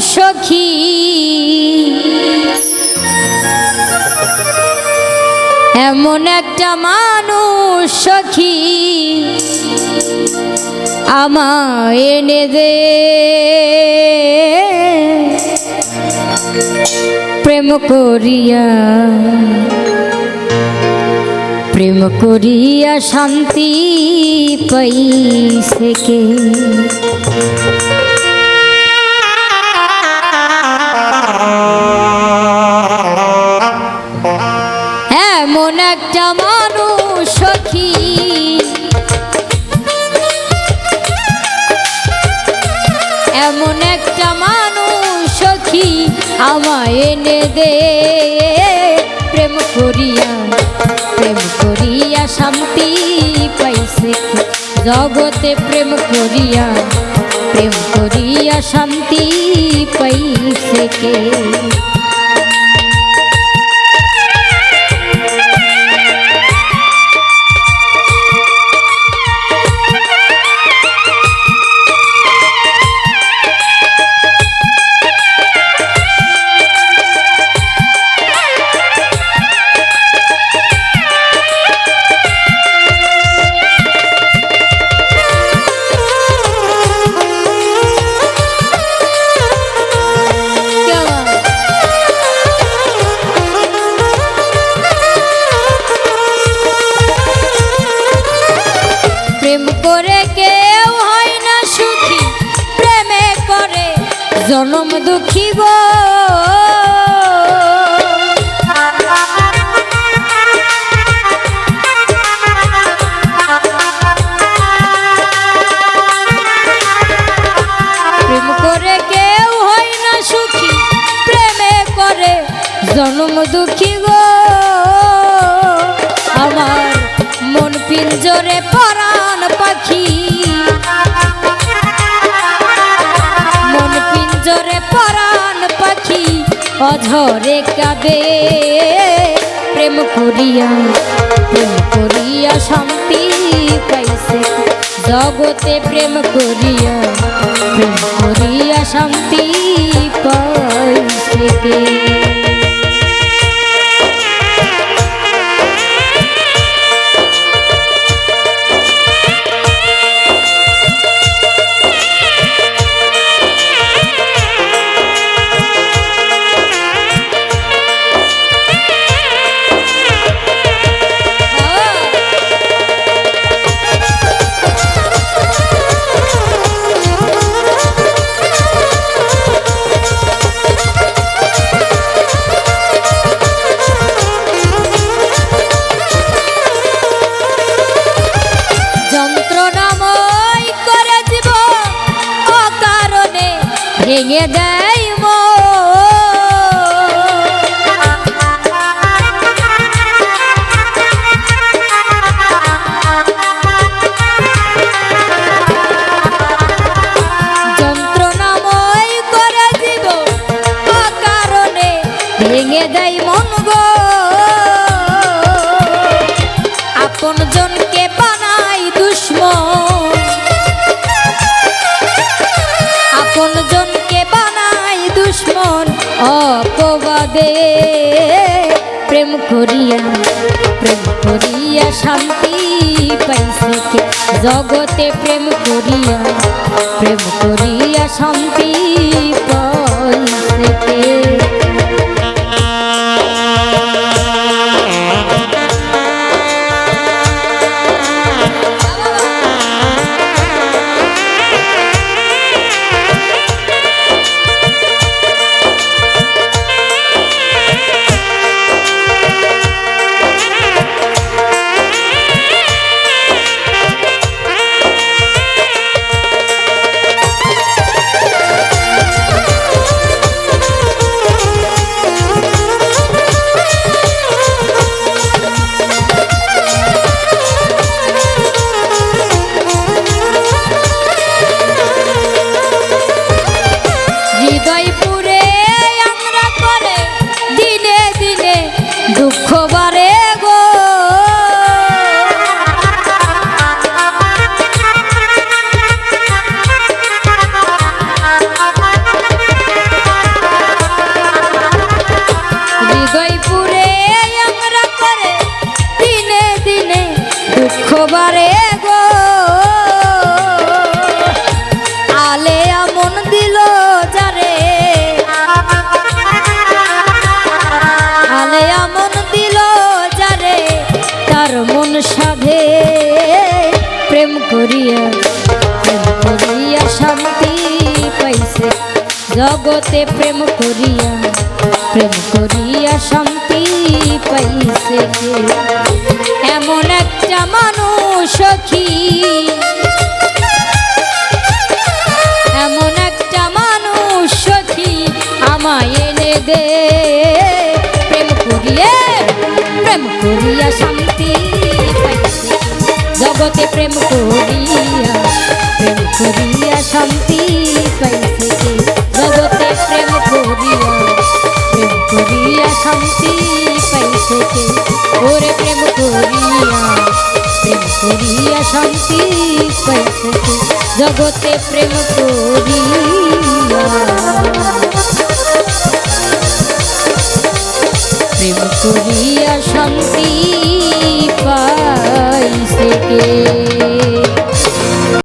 সখী। এমন একটা মানুষ সখী আমায় এনে দে। প্রেম করিয়া প্রেম করিয়া শান্তি পাইছে কে? এমন একটা মানুষ সখী। এমন একটা মানুষ সখী আমায় এনে দে। প্রেম করিয়া প্রেম করিয়া শান্তি পাইছে জগতে প্রেম করিয়া প্রেম করিয়া শান্তি পাইছে কে? জনম দুঃখী গো প্রেম করে কেউ না সুখী প্রেমে জনম দুঃখী অঝরে কাঁদে। প্রেম করিয়া প্রেম করিয়া শান্তি পাইছে। জগতে প্রেম করিয়া প্রেম করিয়া শান্তি পাইছে ভেঙে দেয় অকারণে ভেঙে মন আপন জনকে বানাই দুশ্মন। প্রেম করিয়া প্রেম করিয়া শান্তি পাইছে জগতে প্রেম করিয়া প্রেম করিয়া শান্তি পাইছে দুঃখ করিয়া, প্রেম করিয়া শান্তি পাইছে। জগতে প্রেম করিয়া প্রেম করিয়া শান্তি পাইছে। এমন একটা মানুষ সখী জগতে প্রেম করিয়া প্রেম করিয়া শান্তি পাইছে? জগতে প্রেম করিয়া প্রেম করিয়া শান্তি পাইছে? ওরে প্রেম করিয়া প্রেম করিয়া শান্তি পাইছে? জগতে প্রেম করিয়া প্রেম করিয়া শান্তি পাইছে কে